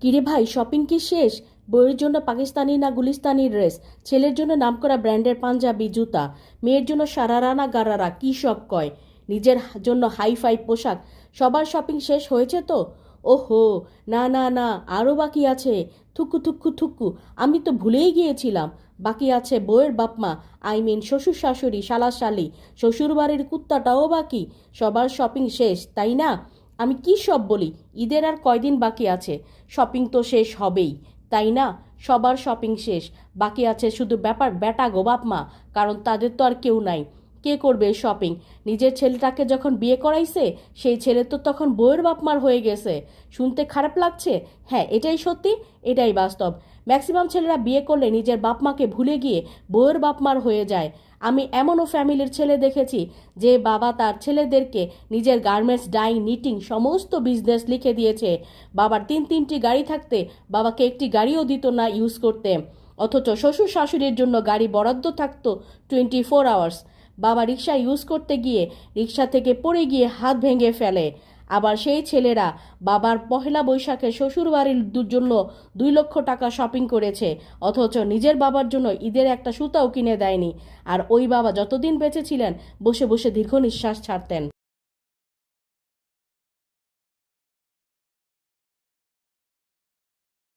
কিরে ভাই শপিং কি শেষ? বইয়ের জন্য পাকিস্তানি না গুলিস্তানি ড্রেস ছেলের জন্য নামকরা ব্র্যান্ডের পাঞ্জাবি, জুতা? মেয়ের জন্য সারারা না গারারা, কী সব কয়? নিজের জন্য হাই ফাই পোশাক? সবার শপিং শেষ হয়েছে তো? ওহো, না না না আরও বাকি আছে। থুকু থুকু থুকু, আমি তো ভুলেই গিয়েছিলাম। বাকি আছে বউয়ের বাপমা আই মিন শ্বশুর শাশুড়ি, শালা শালি, শ্বশুরবাড়ির কুত্তাটাও বাকি। সবার শপিং শেষ, তাই না? আমি কি সব বলি? ঈদের আর কয়দিন বাকি আছে? শপিং তো শেষ হবেই, তাই না? সবার শপিং শেষ। বাকি আছে শুধু ব্যাপার, ব্যাটা গো, বাপ মা। কারণ তাদের তো আর কেউ নাই। কে করবে শপিং নিজের ছেলেটাকে যখন বিয়ে করাইছে, সেই ছেলে তো তখন বউয়ের বাপমার হয়ে গেছে। শুনতে খারাপ লাগছে? হ্যাঁ এটাই সত্যি, এটাই বাস্তব। ম্যাক্সিমাম ছেলেরা বিয়ে করলে নিজের বাপমাকে ভুলে গিয়ে বউয়ের বাপমার হয়ে যায়। আমি এমনও ফ্যামিলির ছেলে দেখেছি, যে বাবা তার ছেলেদেরকে নিজের গার্মেন্টস ডাইং নিটিং সমস্ত বিজনেস লিখে দিয়েছে। বাবার তিন তিনটি গাড়ি থাকতে বাবাকে একটি গাড়িও দিত না ইউজ করতে। অথচ শ্বশুর শাশুড়ির জন্য গাড়ি বরাদ্দ থাকতো টোয়েন্টি ফোর আওয়ার্স বাবা রিক্সা ইউজ করতে গিয়ে রিক্সা থেকে পড়ে গিয়ে হাত ভেঙে ফেলে। আবার সেই ছেলেরা বাবার পহেলা বৈশাখে শ্বশুরবাড়ির জন্য দুই লক্ষ টাকা শপিং করেছে, অথচ নিজের বাবার জন্য ঈদের একটা সুতাও কিনে দেয়নি। আর ওই বাবা যতদিন বেঁচেছিলেন বসে বসে দীর্ঘ নিঃশ্বাস ছাড়তেন।